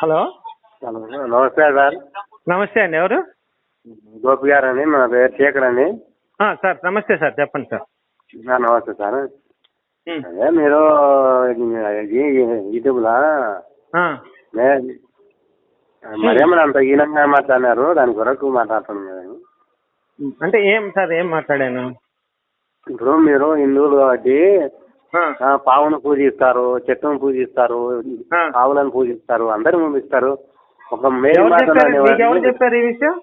Hello. నమస్తే sir. నమస్తే అండి ఎవరు? గోపి గారు అని మా పేరు శేఖర్ ఆ, సార్ నమస్తే సార్ చెప్పండి సార్. నమస్తే సార్. అదే మీరు యూట్యూబ్లో? ఆ, మరేమన్నా అంత హీనంగా మాట్లాడినారు? దాని కొరకు మాట్లాడుతున్నాను నేను అంటే ఏం సార్ ఏం మాట్లాడాను? ఇప్పుడు మీరు హిందువులు కాబట్టి పావును పూజిస్తారు చెట్టును పూజిస్తారు. ఆవులను పూజిస్తారు అందరు పూజిస్తారు ఒక నీకెవరు చెప్పారు ఈ విషయం?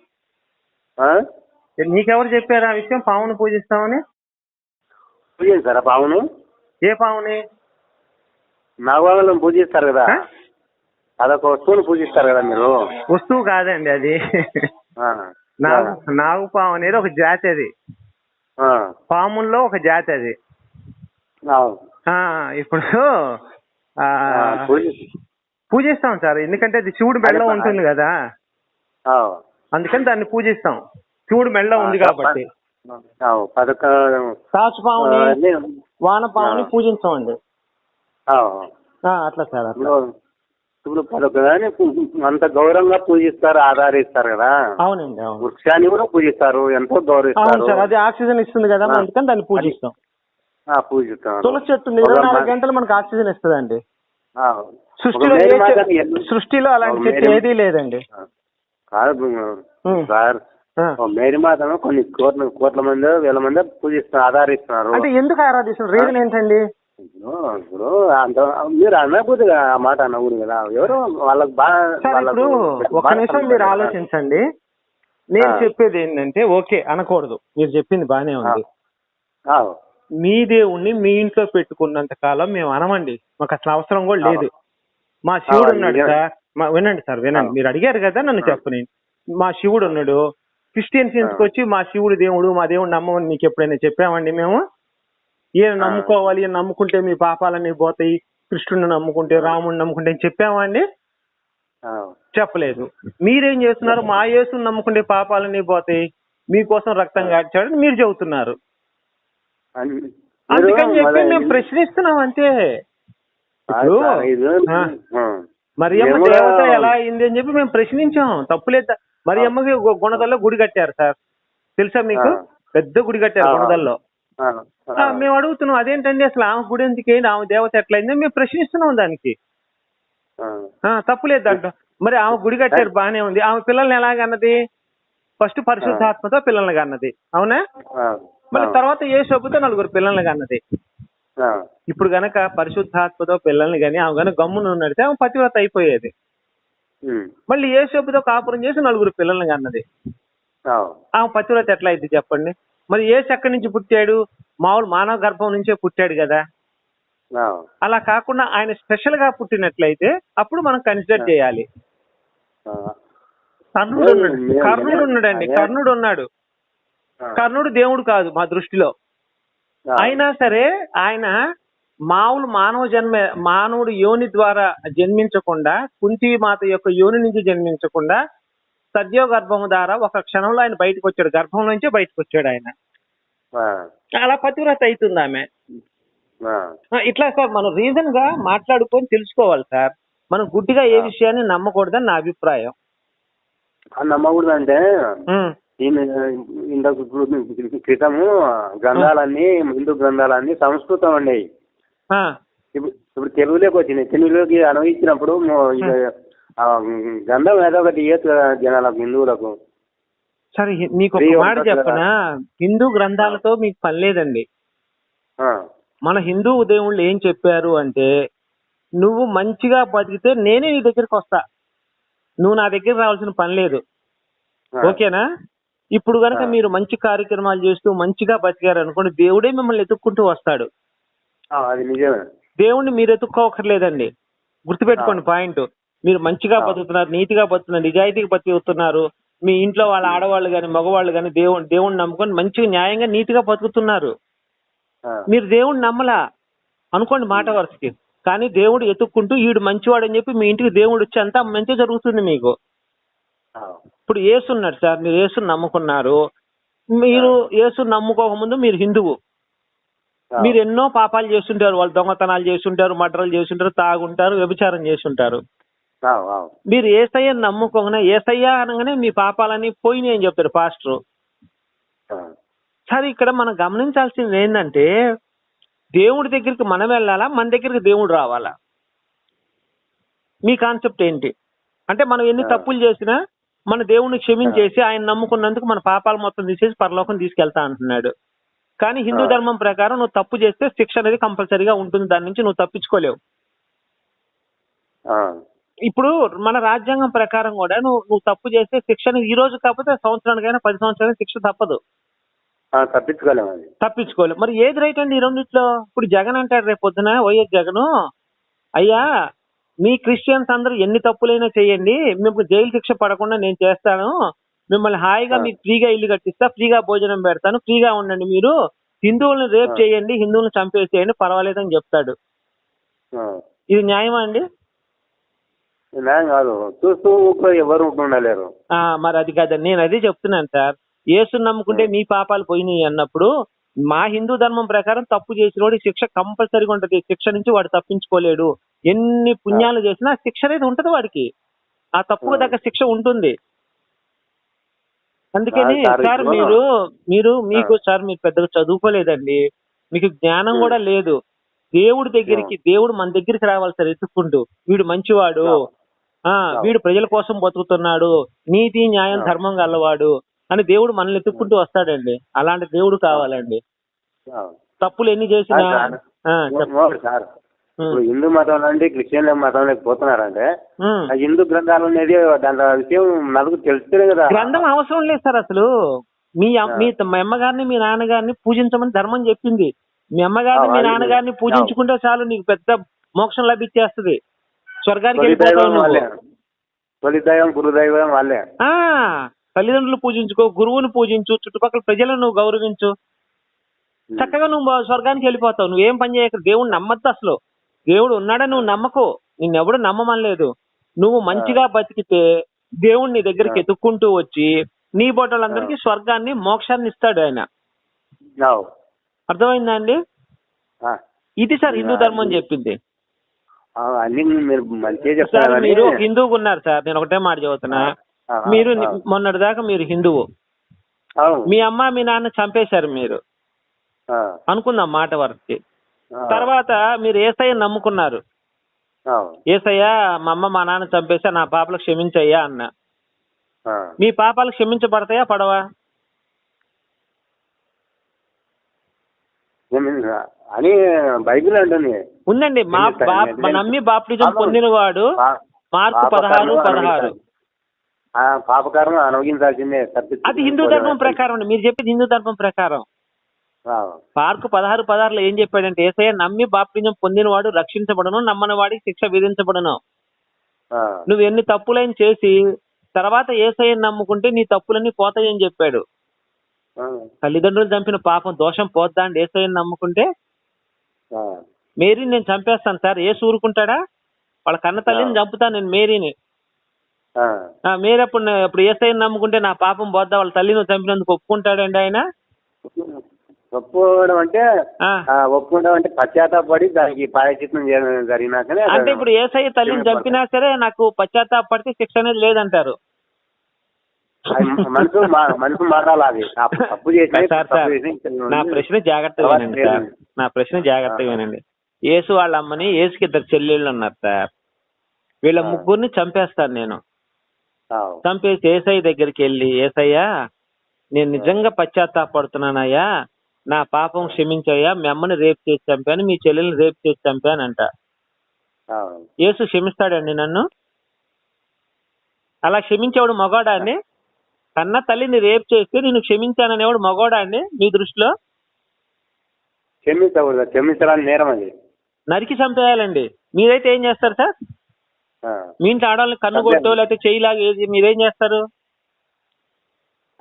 నీకెవరు చెప్పారు ఆ విషయం? పావును పూజిస్తామని? పూజిస్తారా పావును? ఏ పావుని? నాగవాళ్ళని పూజిస్తారు కదా? అదొక వస్తువుని పూజిస్తారు కదా మీరు. వస్తువు కాదండి అది. నాగు నాగు పాము అనేది ఒక జాతి అది. పాముల్లో ఒక జాతి అది. ఇప్పుడు పూజిస్తాం సార్. ఎందుకంటే అది శివుడు మెడలో ఉంటుంది కదా. ఆ. అందుకని దాన్ని పూజిస్తాం. శివుడు మెడలో ఉంది కాబట్టి. అన్నీ- వానపాముని. పూజించమండి. అట్లా సార్ అట్లా. ఇప్పుడు అంత గౌరవంగా పూజిస్తారు ఆధారిస్తారు కదా. అవునండి అవును. వృక్షాన్ని కూడా పూజిస్తారు ఎంతో గౌరవిస్తారు. అది ఆక్సిజన్ ఇస్తుంది కదా. అందుకని దాన్ని పూజిస్తాం. ఆ, పూజిస్తారు తులసి చెట్టు ఇరవై నాలుగు గంటలు మనకు ఆక్సిజన్ ఇస్తుందండి. సృష్టిలో సృష్టిలో అలాంటి చెట్టు ఏదీ లేదండి. కాదు. సార్ మేరీ మాతను కొన్ని కోట్ల కోట్ల మంది వేల మంది పూజిస్తున్నారు ఆధారిస్తున్నారు అంటే ఎందుకు ఆరాధిస్తున్నారు రీజన్ ఏంటండి? ఇప్పుడు అంత మీరు అనకూడదు ఆ మాట అనకూడదు కదా. ఎవరు వాళ్ళకి బాగా ఒక నిమిషం మీరు ఆలోచించండి. నేను. చెప్పేది ఏంటంటే ఓకే అనకూడదు. మీరు చెప్పింది బానే ఉంది. మీ దేవుణ్ణి మీ ఇంట్లో పెట్టుకున్నంత కాలం మేము అనమండి. మాకు అసలు అవసరం కూడా లేదు. మా శివుడు ఉన్నాడు. సార్. మా వినండి సార్ వినండి. మీరు అడిగారు కదా నన్ను. చెప్పని. మా శివుడు ఉన్నాడు. క్రిస్టియన్స్ వచ్చి మా శివుడు దేవుడు మా దేవుడు నమ్మమని మీకు ఎప్పుడైనా చెప్పామండి మేము? ఈయన. నమ్ముకోవాలి? ఈయన నమ్ముకుంటే మీ పాపాలన్నీ పోతాయి? కృష్ణుని నమ్ముకుంటే రాముడిని నమ్ముకుంటే అని చెప్పామా అండి ఆ, చెప్పలేదు. మీరేం చేస్తున్నారు? మా యేసుని నమ్ముకుంటే పాపాలన్నీ పోతాయి. మీకోసం రక్తం కాచాడని మీరు చెబుతున్నారు. అందుకని మీరు చెప్పి మేము ప్రశ్నిస్తున్నాం అంతే. కాదు ఇప్పుడు సార్, ఇది ఆ. ఆ. మరియమ్మ మేము కూడా- దేవత ఎలా అయింది అని చెప్పి మేము ప్రశ్నించాం. తప్పులేదు మరియమ్మకి గు- గుణదల్లో గుడి కట్టారు సార్. తెలుసా మీకు. పెద్ద గుడి కట్టారు. గుణదల్లో. మేము అడుగుతున్నాం అదేంటండి అసలు ఆమె గుడి ఎందుకు? ఏంటి ఆమె దేవత ఎట్లయింది? మేము ప్రశ్నిస్తున్నాం దానికి. తప్పులేదు దాంట్లో. మరి ఆమె గుడి కట్టారు బానే ఉంది. ఆమె పిల్లల్ని ఎలాగన్నది? ఫస్ట్ పరిశుద్ధాత్మతో పిల్లల్ని కన్నది. అవునా? మళ్ళీ తర్వాత ఏ శోభతో నలుగురు పిల్లల్ని కన్నది. ఇప్పుడు గనక పరిశుద్ధాత్మతో పిల్లల్ని కానీ ఆమె గనక గమ్మున ఉన్నడితే ఆమె పతివ్రత అయిపోయేది. మళ్ళీ ఏ శోభతో కాపురం చేసి నలుగురు పిల్లల్ని కన్నది. ఆమె పతివ్రత ఎట్లా అయింది చెప్పండి? మరి ఏ ఎక్కడి నుంచి పుట్టాడు? మామూలు మానవ గర్భం నుంచే పుట్టాడు కదా. అలా కాకుండా ఆయన స్పెషల్గా పుట్టినట్లయితే అప్పుడు మనం కన్సిడర్ చేయాలి. కర్ణుడు ఉన్నాడు. కర్ణుడు ఉన్నాడండి. కర్ణుడు ఉన్నాడు. కర్ణుడు దేవుడు కాదు మా దృష్టిలో. అయినా సరే ఆయన మామూలు మానవ జన్మ మానవుడు యోని ద్వారా జన్మించకుండా కుంతి మాత యొక్క యోని నుంచి జన్మించకుండా సద్యో గర్భం ద్వారా ఒక క్షణంలో ఆయన బయటకు వచ్చాడు గర్భం నుంచే బయటకు వచ్చాడు ఆయన అలా పతివ్రత అవుతుంది ఆమె. ఇట్లా సార్ మనం రీజన్గా మాట్లాడుకొని తెలుసుకోవాలి సార్. మనం గుడ్డిగా ఏ విషయాన్ని నమ్మకూడదని నా అభిప్రాయం. ఆ ఇంతకు క్రితము గ్రంథాలన్నీ హిందూ గ్రంథాలన్నీ సంస్కృతం అండి. ఆ, ఇప్పుడు ఇప్పుడు తెలుగులోకి వచ్చినాయి. తెలుగులోకి అనువయించినప్పుడు గ్రంథం ఏదో ఒకటి ఇయ్యచ్చు కదా జనాలకు హిందువులకు. సరే మీకు ఒక మాట. చెప్పనా? హిందూ గ్రంథాలతో మీకు పని లేదండి. మన హిందూ దేవుళ్ళు ఏం చెప్పారు అంటే నువ్వు మంచిగా బతికితే నేనే నీ దగ్గరికి వస్తా. నువ్వు నా దగ్గర రావాల్సిన పని లేదు. ఓకేనా? ఇప్పుడు గనక ఆ. మీరు మంచి కార్యక్రమాలు చేస్తూ మంచిగా బతికారు అనుకోండి దేవుడే మిమ్మల్ని ఎత్తుక్కుంటూ వస్తాడు. ఆ, అది నిజమే. దేవుణ్ణి మీరు ఎత్తుక్కోకర్లేదండి. గుర్తుపెట్టుకోండి పాయింట్. మీరు మంచిగా. బతుకుతున్నారు నీతిగా బతుకుతున్నారు నిజాయితీగా బతుకుతున్నారు మీ ఇంట్లో వాళ్ళ ఆడవాళ్ళు కానీ మగవాళ్ళు కానీ దేవుడు దేవుణ్ణి నమ్ముకొని మంచిగా న్యాయంగా నీతిగా బతుకుతున్నారు. మీరు దేవుణ్ణి నమ్మలా? అనుకోండి మాట వరుసకి. కానీ దేవుడు ఎత్తుక్కుంటూ ఈడు మంచివాడు అని చెప్పి మీ ఇంటికి దేవుడు వచ్చి అంతా మంచి జరుగుతుంది మీకు. ఇప్పుడు యేసు ఉన్నాడు సార్ మీరు యేసుని నమ్ముకున్నారు. మీరు యేసు నమ్ముకోకముందు మీరు హిందువు. మీరు ఎన్నో పాపాలు చేస్తుంటారు వాళ్ళు దొంగతనాలు చేస్తుంటారు మర్డర్లు చేస్తుంటారు తాగుంటారు వ్యభిచారం చేస్తుంటారు. మీరు ఏసయ్యని నమ్ముకోగానే ఏసయ్య అనగానే మీ పాపాలని పోయినాయి అని చెప్తారు పాస్టర్. సరే. ఇక్కడ మనం గమనించాల్సింది ఏంటంటే దేవుడి దగ్గరికి మనం వెళ్ళాలా మన దగ్గరికి దేవుడు రావాలా? మీ కాన్సెప్ట్ ఏంటి? అంటే మనం ఎన్ని. తప్పులు చేసినా మన దేవుడిని క్షమించేసి ఆయన నమ్ముకున్నందుకు మన పాపాలు మొత్తం తీసేసి పరలోకం తీసుకెళ్తా అంటున్నాడు. కానీ హిందూ. ధర్మం ప్రకారం నువ్వు తప్పు చేస్తే శిక్ష అనేది కంపల్సరీగా ఉంటుంది. దాని నుంచి నువ్వు తప్పించుకోలేవు. ఇప్పుడు మన రాజ్యాంగం ప్రకారం కూడా నువ్వు నువ్వు తప్పు చేస్తే శిక్షను ఈ రోజు కాకపోతే సంవత్సరానికైనా పది సంవత్సరాలైనా శిక్ష తప్పదు. తప్పించుకోలేము అది. తప్పించుకోలేదు మరి ఏది రైట్ అండి ఈ రెండిట్లో? ఇప్పుడు జగన్ అంటాడు రేపు పొద్దున వైఎస్ జగన్ అయ్యా మీ క్రిస్టియన్స్ అందరూ ఎన్ని తప్పులైనా చేయండి. మీకు జైలు శిక్ష పడకుండా నేను చేస్తాను. మిమ్మల్ని హాయిగా. మీకు ఫ్రీగా ఇల్లు కట్టిస్తా ఫ్రీగా భోజనం పెడతాను ఫ్రీగా ఉండండి మీరు. హిందువులను రేప్. చేయండి హిందువులను చంపేసేయండి పర్వాలేదని చెప్తాడు. ఇది న్యాయమా అండి? న్యాయం కాదు. చూస్తూ ఊరికే ఎవరు ఉంటుండలేరు ఆ, మరి అది కాదండి. నేను అదే చెప్తున్నాను సార్. యేసుని నమ్ముకుంటే మీ పాపాలు పోయినాయి అన్నప్పుడు మా హిందూ ధర్మం ప్రకారం తప్పు చేసినోడి శిక్ష కంపల్సరీగా ఉంటది. శిక్ష నుంచి వాడు తప్పించుకోలేడు. ఎన్ని పుణ్యాలు చేసినా శిక్ష అనేది ఉంటది వాడికి. ఆ తప్పుకు ఆ. దగ్గర శిక్ష ఉంటుంది. అందుకని సార్ మీరు మీరు మీకు సార్. మీరు పెద్దగా చదువుకోలేదండి. మీకు జ్ఞానం. కూడా లేదు. దేవుడి దగ్గరికి దేవుడు మన దగ్గరికి రావాలి సార్ ఎత్తుక్కుంటూ వీడు మంచివాడు. ఆ. వీడు ప్రజల కోసం బతుకుతున్నాడు. నీతి న్యాయం. ధర్మం గలవాడు అని దేవుడు మనల్ని ఎత్తుక్కుంటూ వస్తాడండి. అలాంటి దేవుడు కావాలండి. తప్పులు ఎన్ని చేసినా సార్. ఇప్పుడు హిందూ మతం నుండి క్రిస్టియన్ మతంలోకి పోతున్నారంటే. ఆ హిందూ గ్రంథాలు అనేది దాంట్లో విషయం నలుగురు తెలుస్తేనే కదా. గ్రంథం అవసరం లేదు సార్ అసలు. మీ. మీ అమ్మగారిని మీ నాన్నగారిని పూజించమని ధర్మం చెప్పింది. మీ అమ్మగారిని మీ నాన్నగారిని పూజించుకుంటే చాలు నీకు పెద్ద మోక్షం లభించేస్తుంది స్వర్గానికి తొలి వెళ్ళిపోతావు దైవం వాళ్ళే. తల్లిదండ్రులు పూజించుకో గురువుని పూజించు చుట్టుపక్కల ప్రజలను నువ్వు గౌరవించు. చక్కగా నువ్వు స్వర్గానికి వెళ్ళిపోతావు. నువ్వేం పని చేయక దేవుడు నమ్మద్దు అసలు. దేవుడు ఉన్నాడని నువ్వు నమ్మకు. నిన్నెవడు నమ్మమనలేదు. నువ్వు మంచిగా బతికితే దేవుడు నీ దగ్గరికి. ఎత్తుక్కుంటూ వచ్చి నీ బొట్టలందరికీ స్వర్గాన్ని మోక్షాన్ని ఇస్తాడు ఆయన. అర్థమైందా అండి. ఇది సార్ హిందూ ధర్మం చెప్పింది. మీరు హిందువుగా ఉన్నారు సార్. నేను ఒకటే మాట చెబుతున్నా. మీరు మొన్నటి దాకా మీరు హిందువు. మీ అమ్మ మీ నాన్న చంపేశారు మీరు. అనుకుందాం మాట వరకి. తర్వాత మీరు ఏసయ్య నమ్ముకున్నారు. ఏసయ్య మా అమ్మ మా నాన్న చంపేసా నా పాపలు క్షమించయ్యా అన్న. మీ పాపాలు క్షమించబడతాయా పడవా? అని బైబిల్ అంటుంది. ఉందండి మా నమ్మి బాప్టిజం అవును. పొందినవాడు పా- మార్కు పదహారు పదహారు. పాపకర్మ అనుభవించాల్సిందే అది హిందూ ధర్మం ప్రకారం అండి మీరు చెప్పేది హిందూ ధర్మం ప్రకారం. పార్కు పదహారు పదహారులో ఏం చెప్పాడంటే ఏసయ్య నమ్మి బాప్టిజం పొందినవాడు రక్షించబడను నమ్మని వాడికి శిక్ష విధించబడను. నువ్వు ఎన్ని తప్పులైన చేసి తర్వాత ఏసయ్యని నమ్ముకుంటే నీ తప్పులన్నీ పోతాయని చెప్పాడు. తల్లిదండ్రులు చంపిన పాపం దోషం పోద్దా అండి ఏసయ్యని నమ్ముకుంటే? మేరీని నేను చంపేస్తాను సార్ ఏ ఊరుకుంటాడా? వాళ్ళ కన్న తల్లిని చంపుతాను నేను మేరీని. మేరీ అప్పుడు ఇప్పుడు ఏసయ్యని నమ్ముకుంటే నా పాపం పోద్దా? వాళ్ళ తల్లిని చంపినందుకు ఒప్పుకుంటాడండి ఆయన? ఒప్పుకోవడం అంటే ఒప్పుకోవడం అంటే పశ్చాత్తాపడి దానికి పాయచిత్తం చేయడం జరిగినాకనే అంటే ఇప్పుడు ఏసయ్య తల్లిని చంపినా సరే నాకు పశ్చాత్తాపడితే శిక్ష అనేది లేదంటారు. మనసు మనసు మారాలి అది. తప్పు నా ప్రశ్న జాగ్రత్తగా. నా ప్రశ్న జాగ్రత్తగా. వినండి. యేసు వాళ్ళ అమ్మని యేసుకి ఇద్దరు చెల్లెళ్ళు ఉన్నారు సార్. వీళ్ళ. ముగ్గురిని చంపేస్తాను నేను. చంపేసి ఏసఐ దగ్గరికి వెళ్ళి ఏసయ్యా నేను నిజంగా పశ్చాత్తాపడుతున్నానయ్యా. నా పాపం క్షమించయ్యా మీ అమ్మని రేపు చేసి చంపాను మీ చెల్లెల్ని రేపు చేసి చంపానంట. ఆ. యేసు క్షమిస్తాడండి నన్ను. అలా క్షమించేవాడు మగవాడా అండి కన్న తల్లిని రేపు చేస్తే నేను క్షమించాననేవాడు మగవాడా అండి మీ దృష్టిలో? క్షమించకూడదు క్షమించడానికి నేరం అది. నరికి చంపేయాలండి. మీరైతే ఏం చేస్తారు సార్. మీ ఇంట్లో ఆడవాళ్ళని కన్ను కొట్టో లేకపోతే చేయిలాగా ఏది మీరేం చేస్తారు?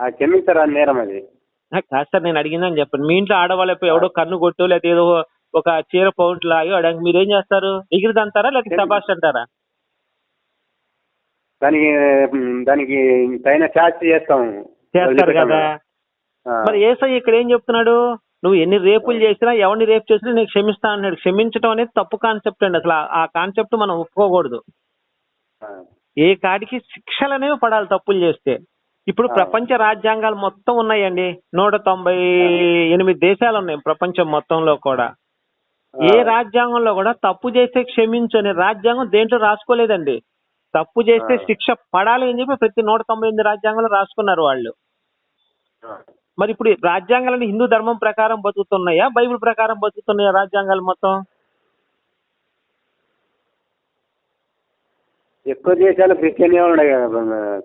ఆ క్షమించరాని నేరం అది. కాదు సార్ నేను అడిగిందని చెప్పండి. మీ ఇంట్లో ఆడవాళ్ళు ఎవడో కన్ను కొట్టో లేకపోతే ఏదో ఒక చీర పౌంట్ లాగి అడగ మీరేం చేస్తారు? ఎగిరిదంటారా లేకపోతే సబాష్ అంటారా? దానికి దానికి తగిన శాస్తి చేస్తాం. చేస్తారు కదా. మరి ఏసై ఇక్కడ ఏం చెప్తున్నాడు? నువ్వు ఎన్ని రేపులు చేసినా ఎవరిని రేపు చేసినా నేను క్షమిస్తా అన్నాడు. క్షమించడం అనేది తప్పు కాన్సెప్ట్ అండి. అసలు ఆ- కాన్సెప్ట్ మనం ఒప్పుకోకూడదు. ఏ కాడికి శిక్షలు అనేవి పడాలి తప్పులు చేస్తే. ఇప్పుడు. ప్రపంచ రాజ్యాంగాలు మొత్తం ఉన్నాయండి. నూట తొంభై ఎనిమిది దేశాలు ఉన్నాయి ప్రపంచం మొత్తంలో కూడా. ఏ రాజ్యాంగంలో కూడా తప్పు చేస్తే క్షమించు అనే రాజ్యాంగం దేంట్లో రాసుకోలేదండి. తప్పు చేస్తే. శిక్ష పడాలి అని చెప్పి ప్రతి నూట తొంభై ఎనిమిది రాజ్యాంగంలో రాసుకున్నారు వాళ్ళు. మరి ఇప్పుడు రాజ్యాంగాలని హిందూ ధర్మం ప్రకారం బతుకుతున్నాయా? బైబిల్ ప్రకారం బతుకుతున్నాయా రాజ్యాంగాలు మొత్తం? ఎక్కువ దేశాలు క్రిస్టియన్ ఉన్నాయి కదా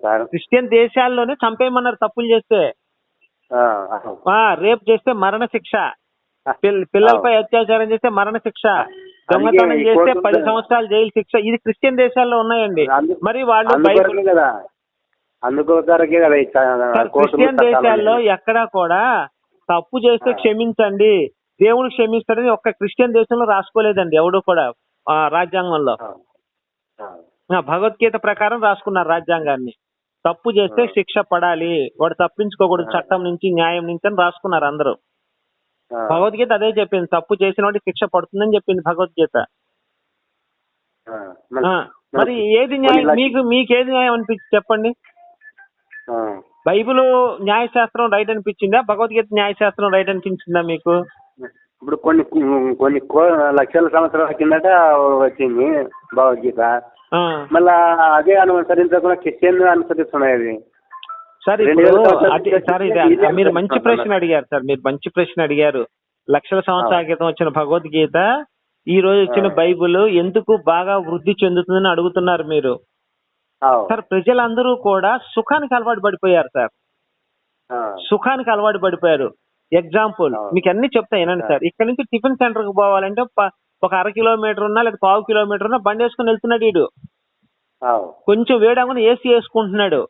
సార్? క్రిస్టియన్ దేశాల్లోనే చంపేయమన్నారు తప్పులు చేస్తే. రేప్ చేస్తే మరణ శిక్ష పిల్ల- పిల్లలపై అత్యాచారం చేస్తే మరణ శిక్ష దొంగతనం చేస్తే పది? సంవత్సరాలు జైలు శిక్ష. ఇది క్రిస్టియన్ దేశాల్లో ఉన్నాయండి. మరి వాళ్ళు క్రిస్టియన్ దేశాల్లో. ఎక్కడా కూడా తప్పు చేస్తే. క్షమించండి. దేవుడు క్షమిస్తాడని ఒక్క క్రిస్టియన్ దేశంలో రాసుకోలేదండి ఎవడు కూడా రాజ్యాంగంలో. భగవద్గీత ప్రకారం రాసుకున్నారు రాజ్యాంగాన్ని తప్పు చేస్తే. శిక్ష పడాలి వాడు తప్పించుకోకూడదు. చట్టం నుంచి న్యాయం నుంచి అని రాసుకున్నారు అందరూ. భగవద్గీత అదే చెప్పింది తప్పు చేసిన వాడికి శిక్ష పడుతుందని చెప్పింది భగవద్గీత. మరి- ఏది న్యాయం మీకు మీకు ఏది న్యాయం అనిపించి చెప్పండి. బైబిల్ న్యాయశాస్త్రం రైట్ అనిపించిందా భగవద్గీత న్యాయశాస్త్రం రైట్ అనిపించిందా మీకు ఇప్పుడు కొన్ని కొన్ని లక్షల సంవత్సరాల కిందట వచ్చింది భగవద్గీత. మళ్ళా అదే అనుసరించకుండా క్రిస్టియన్ అనుసరిస్తున్నాయి అది సార్ ఇప్పుడు సార్ ఇది మీరు మంచి. ప్రశ్న అడిగారు సార్ మీరు మంచి ప్రశ్న అడిగారు లక్షల సంవత్సరాల క్రితం వచ్చిన భగవద్గీత ఈ రోజు వచ్చిన. బైబిల్ ఎందుకు బాగా వృద్ధి చెందుతుందని అడుగుతున్నారు మీరు. సార్ ప్రజలందరూ కూడా సుఖానికి అలవాటు పడిపోయారు సార్. సుఖానికి అలవాటు పడిపోయారు ఎగ్జాంపుల్. మీకు అన్ని చెప్తా వినండి ఆ. సార్ ఇక్కడ నుంచి టిఫిన్ సెంటర్కు పోవాలంటే ఒక అర కిలోమీటర్ ఉన్నా లేదా పావు కిలోమీటర్ ఉన్నా బండి వేసుకుని వెళ్తున్నాడు వీడు. కొంచెం వేడమని ఏసీ వేసుకుంటున్నాడు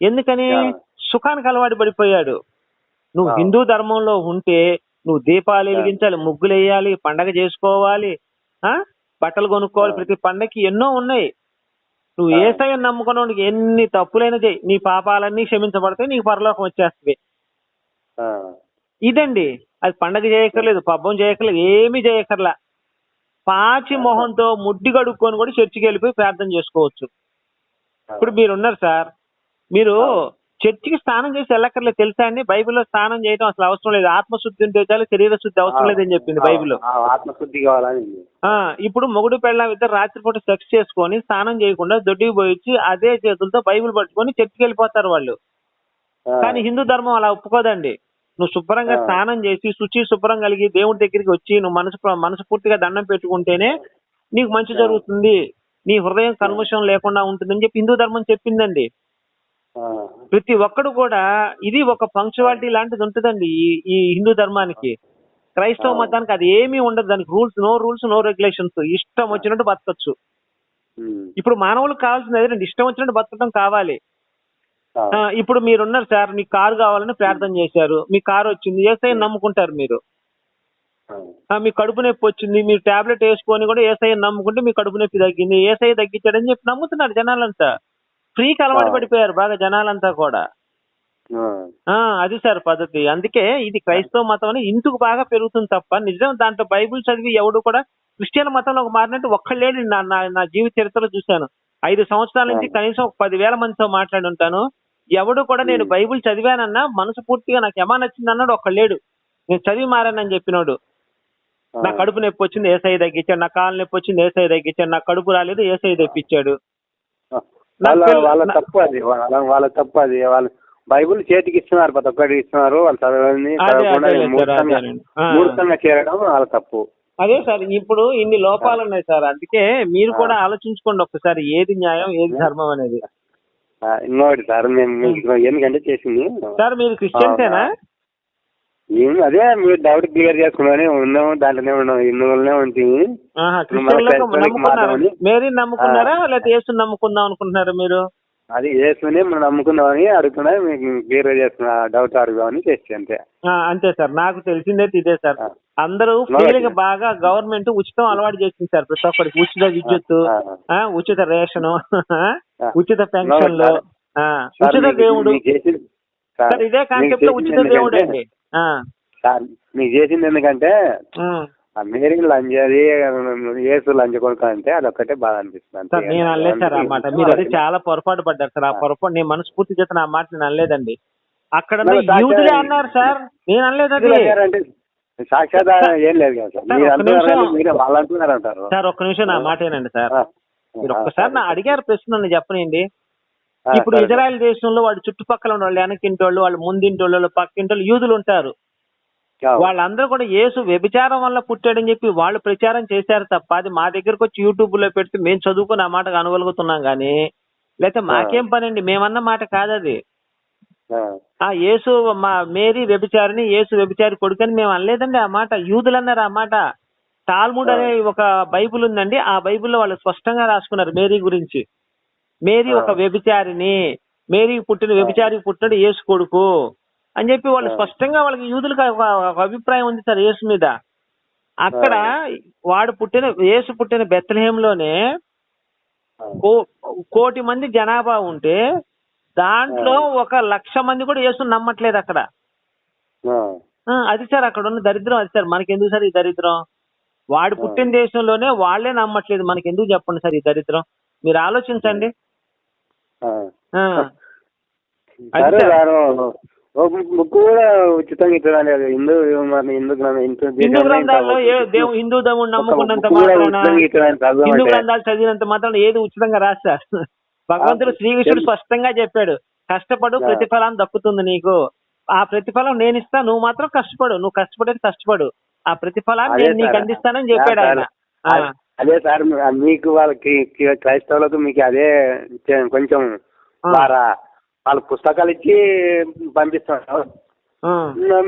ఎందుకని. సుఖానికి అలవాటు పడిపోయాడు నువ్వు. హిందూ ధర్మంలో ఉంటే నువ్వు దీపాలు. వెలిగించాలి ముగ్గులు వేయాలి పండగ చేసుకోవాలి ఆ బట్టలు కొనుక్కోవాలి. ప్రతి పండగకి ఎన్నో ఉన్నాయి నువ్వు ఆ. ఏసయ్య నమ్ముకున్నవాడికి ఎన్ని తప్పులైనా చేయి నీ పాపాలన్నీ క్షమించబడతాయి నీకు పరలోకం వచ్చేస్తుంది. ఇదండి అది పండగ చేయక్కర్లేదు పబ్బం చేయక్కర్లేదు ఏమీ చేయక్కర్లా పాచి మొహంతో ముడ్డి కడుక్కొని కూడా చర్చికి వెళ్ళిపోయి ప్రార్థన చేసుకోవచ్చు. ఇప్పుడు మీరు ఉన్నారు సార్. మీరు చర్చికి స్నానం చేసి వెళ్ళక్కర్లేదు. తెలుసా అండి? బైబిల్లో స్నానం చేయడం అసలు అవసరం లేదు. ఆత్మశుద్ధి ఉంటే చాలు శరీర శుద్ధి అవసరం లేదని చెప్పింది బైబిల్ ఆ, ఆత్మశుద్ధి కావాలని. ఆ ఇప్పుడు మొగుడు పెళ్ళం ఇద్దరు రాత్రిపూట సెక్స్ చేసుకొని స్నానం చేయకుండా దొడ్డికి పోయి అదే చేతులతో బైబిల్ పట్టుకొని చర్చికి వెళ్ళిపోతారు వాళ్ళు. కానీ హిందూ ధర్మం అలా ఒప్పుకోదండి. నువ్వు శుభ్రంగా. స్నానం చేసి శుచి శుభ్రం కలిగి దేవుడి దగ్గరికి వచ్చి నువ్వు మనసు మనసు పూర్తిగా దండం పెట్టుకుంటేనే నీకు మంచి. జరుగుతుంది నీ హృదయం కల్మషం లేకుండా ఉంటుందని చెప్పి హిందూ ధర్మం చెప్పిందండి. ప్రతి ఒక్కడు కూడా ఇది ఒక పంక్చువాలిటీ లాంటిది ఉంటుందండి ఈ హిందూ ధర్మానికి క్రైస్తవ. మతానికి అది ఏమీ ఉండదు దానికి rules no rules no regulations ఇష్టం వచ్చినట్టు బతకచ్చు. ఇప్పుడు మానవులకు కావాల్సింది అదే ఇష్టం వచ్చినట్టు బతకడం కావాలి ఇప్పుడు మీరున్నారు సార్ మీకు కారు కావాలని ప్రార్థన చేశారు. మీ కారు వచ్చింది. ఏసఐ నమ్ముకుంటారు మీరు. మీ కడుపు నొప్పి వచ్చింది. మీరు టాబ్లెట్ వేసుకొని కూడా ఏసఐ నమ్ముకుంటే మీ కడుపు నొప్పి తగ్గింది. ఏసఐ తగ్గించాడని చెప్పి నమ్ముతున్నారు జనాలంతా. ఫ్రీకి అలవాటు. పడిపోయారు బాగా జనాలంతా కూడా. అది సార్ పద్ధతి. అందుకే ఇది క్రైస్తవ మతం అని ఇందుకు బాగా పెరుగుతుంది తప్ప నిజం దాంట్లో బైబిల్ చదివి ఎవడు కూడా క్రిస్టియన్ మతంలోకి మారినట్టు ఒక్కళ్ళేడు నా నా నా జీవిత చరిత్రలో చూశాను. ఐదు సంవత్సరాల నుంచి. కనీసం ఒక పదివేల మందితో మాట్లాడి ఉంటాను ఎవడు కూడా నేను. బైబిల్ చదివానన్నా మనసు పూర్తిగా నాకు ఎమా నచ్చింది అన్నాడు ఒక్క లేడు. నేను చదివి మారానని చెప్పినోడు. నా కడుపు నొప్పి వచ్చింది ఏసఐ తగ్గించాడు. నా కాలు నొప్పి వచ్చింది ఏసఐ తగ్గించాడు. నా కడుపు రాలేదు ఏసఐ తెప్పించాడు. వాళ్ళ తప్పు అది. వాళ్ళ తప్పు అది. వాళ్ళు బైబిల్ చేతికి ఇస్తున్నారు ప్రతి ఒక్కటి ఇస్తున్నారు. వాళ్ళు మూర్ఖంగా చేరడం తప్పు. అదే సార్ ఇప్పుడు ఇన్ని లోపాలు ఉన్నాయి సార్. అందుకే మీరు కూడా ఆలోచించుకోండి ఒక్కసారి ఏది న్యాయం ఏది ధర్మం అనేది. ఇంకోటి సార్ మేము ఎందుకంటే చేసింది? సార్ మీరు క్రిస్టియన్సేనా? ఏం అదే మీరు డౌట్ క్లియర్ చేసుకున్నామని ఉన్నాము దాంట్లోనే ఉన్నాం హిందువులనే ఉంటుంది. మేరీ నమ్ముకున్నారా? లేకపోతే యేసు నమ్ముకుందాం అనుకుంటున్నారా మీరు? అది వేసుకుని మనం నమ్ముకుందామని అడుగుతున్నా మీకు క్లియర్ చేసుకున్నా డౌట్ అడుగుదామని చేసి అంతే. అంతే సార్. నాకు తెలిసిందైతే ఇదే సార్. అందరూ ఫ్రీగా బాగా గవర్నమెంట్ ఉచితం అలవాటు చేసింది సార్ ప్రతి ఒక్కరికి. ఉచిత విద్యుత్ ఉచిత రేషను. ఉచిత పెన్షన్లు సార్, ఉచిత దేవుడు. సార్, ఇదే కాన్సెప్ట్ ఉచిత దేవుడు అండి సార్ మీకు చేసింది ఎందుకంటే మేరీ లంచ్ అది ఏసు లంచ్ కొనుక్క అంటే అదొక్కటే బాధ అనిపిస్తుంది. సార్ నేను అనలేదు సార్ ఆ మాట. మీరు అది చాలా పొరపాటు పడ్డారు సార్. ఆ పొరపాటు నేను మనస్ఫూర్తి చేత నా మాట నేను అనలేదండి. అక్కడ యూదులే అన్నారు సార్. నేను అనలేదు సాక్షాత్ ఏం లేదు కదా సార్. మీరు అంటున్నారు వాళ్ళు అంటున్నారు అంటారు సార్ ఒక్క నిమిషం నా మాట ఏనండి సార్. మీరు ఒక్కసారి నా. అడిగారు ప్రశ్న నన్ను చెప్పనండి ఇప్పుడు. ఇజ్రాయెల్ దేశంలో వాడు చుట్టుపక్కల ఉన్న వాళ్ళు వెనకింటి వాళ్ళు వాళ్ళు ముందింటి వాళ్ళు పక్కింటి వాళ్ళు యూదులు ఉంటారు. వాళ్ళందరూ కూడా యేసు వ్యభిచారం వల్ల పుట్టాడని చెప్పి వాళ్ళు ప్రచారం చేశారు తప్ప అది మా దగ్గరకు వచ్చి యూట్యూబ్లో పెడితే మేము చదువుకుని ఆ మాటకు అనగలుగుతున్నాం కానీ లేకపోతే మాకేం పని అండి మేమన్న మాట కాదు అది. ఆ, ఆ యేసు మా మేరీ వ్యభిచారిని యేసు వ్యభిచారి కొడుకని మేము అనలేదండి ఆ మాట. యూదులు అన్నారు ఆ మాట. టాల్ముడ్ అనే ఒక బైబిల్ ఉందండి. ఆ బైబిల్లో వాళ్ళు స్పష్టంగా రాసుకున్నారు మేరీ గురించి. మేరీ ఒక వ్యభిచారిని మేరీ పుట్టిన వ్యభిచారి పుట్టినడు యేసు కొడుకు. అని చెప్పి వాళ్ళు. స్పష్టంగా వాళ్ళకి యూదులకు ఒక అభిప్రాయం ఉంది సార్ యేసు మీద. అక్కడ వాడు పుట్టిన యేసు పుట్టిన బెత్తలహేంలోనే కోటి మంది జనాభా ఉంటే దాంట్లో ఒక లక్ష మంది కూడా యేసు నమ్మట్లేదు అక్కడ. అది సార్ అక్కడ ఉన్న దరిద్రం అది సార్ మనకి ఎందుకు సార్ ఈ దరిద్రం? వాడు పుట్టిన దేశంలోనే వాళ్ళే నమ్మట్లేదు. మనకి ఎందుకు చెప్పండి సార్ ఈ దరిద్రం? మీరు ఆలోచించండి. బుక్ కూడా ఉచితంగా ఇస్తుంది అది హిందూ మరి హిందూ హిందూ గ్రంథాల్లో ఏ దేవు హిందూ దేవుడు నమ్ముకున్నంత మాత్రాన. హిందూ గ్రంథాలు చదివినంత మాత్రాన ఏది ఉచితంగా రాదు సార్ భగవంతుడు శ్రీకృష్ణుడు. స్పష్టంగా చెప్పాడు కష్టపడు. ప్రతిఫలం దక్కుతుంది నీకు ఆ ప్రతిఫలం నేను ఇస్తా నువ్వు మాత్రం కష్టపడు నువ్వు కష్టపడేది కష్టపడు ఆ ప్రతిఫలాన్ని నేను నీకు. అందిస్తానని చెప్పాడు ఆయన అదే సార్ మీకు వాళ్ళకి క్రైస్తవులకు మీకు అదే కొంచెం ఆ. వాళ్ళ పుస్తకాలు ఇచ్చి పంపిస్తున్నారు.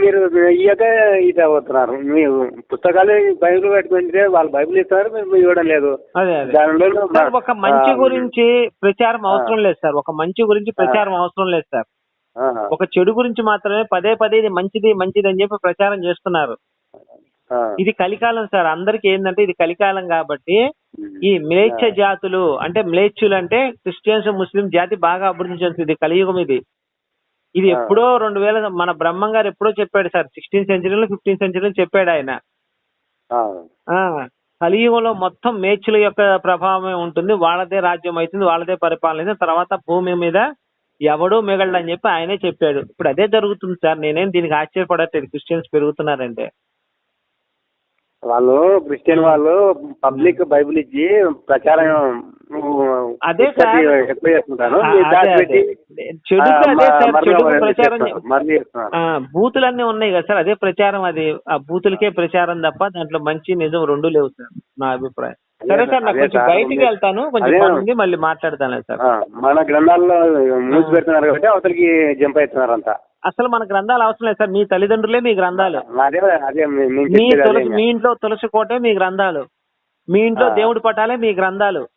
మీరు ఇయ్యక ఇట అవుతున్నారు. మీరు పుస్తకాలు బైబిల్ పెట్టుకుంటే వాళ్ళు బైబిల్ ఇస్తున్నారు మీరు ఇవ్వడం లేదు. దానిలో ఒక మంచి గురించి ప్రచారం అవసరం లేదు సార్. ఒక మంచి గురించి ప్రచారం అవసరం లేదు సార్. ఒక చెడు గురించి మాత్రమే పదే పదే ఇది మంచిది మంచిది అని చెప్పి ప్రచారం చేస్తున్నారు. ఇది కలికాలం సార్. అందరికి ఏంటంటే ఇది కలికాలం కాబట్టి ఈ మ్లేచ్ఛ జాతులు అంటే మ్లేచ్చులు అంటే క్రిస్టియన్స్ ముస్లిం జాతి బాగా అభివృద్ధి చెందుతుంది. కలియుగం ఇది. ఇది. ఎప్పుడో రెండు వేల మన బ్రహ్మం గారు ఎప్పుడో చెప్పాడు సార్. సిక్స్టీన్ సెంచరీలో ఫిఫ్టీన్ సెంచరీలో చెప్పాడు ఆయన. కలియుగంలో మొత్తం మేచ్చుల యొక్క ప్రభావమే ఉంటుంది. వాళ్ళదే రాజ్యం అవుతుంది వాళ్ళదే పరిపాలన తర్వాత భూమి మీద ఎవడూ మిగలడని చెప్పి ఆయనే చెప్పాడు. ఇప్పుడు అదే జరుగుతుంది సార్. నేనేం దీనికి ఆశ్చర్యపడట్లేదు. క్రిస్టియన్స్ పెరుగుతున్నారంటే. వాళ్ళు క్రిస్టియన్ వాళ్ళు పబ్లిక్ బైబిల్ ఇచ్చి ప్రచారం అదే. ఎక్కువ బూతులన్నీ ఉన్నాయి కదా సార్. అదే ప్రచారం అది. ఆ బూతులకే ప్రచారం తప్ప దాంట్లో మంచి నిజం రెండు లేవు సార్ నా అభిప్రాయం. సరే సార్ నాకు కొంచెం బయటికి. వెళ్తాను. కొంచెం. పని ఉంది మళ్ళీ మాట్లాడతాను సార్. మన గ్రంథాల్లో మూసి పెడుతున్నారు కాబట్టి అవతలికి జంప్ అవుతున్నారు అంతా అసలు మన గ్రంథాలు అవసరం లేదు సార్. మీ తల్లిదండ్రులే మీ గ్రంథాలు. అదే అదే మీ- నేను తులసి. మీ ఇంట్లో తులసి కోటే మీ గ్రంథాలు. మీ ఇంట్లో. దేవుడి పటాలే మీ గ్రంథాలు.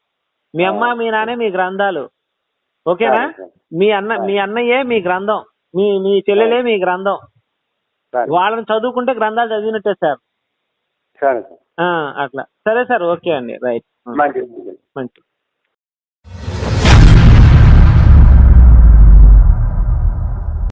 మీ. అమ్మ మీ నాన్నే మీ గ్రంథాలు. ఓకేనా. మీ అన్న మీ అన్నయ్యే మీ గ్రంథం. మీ మీ చెల్లెలే మీ గ్రంథం. వాళ్ళని చదువుకుంటే గ్రంథాలు చదివినట్టే సార్. అట్లా. సరే సార్ ఓకే అండి. రైట్. మంచి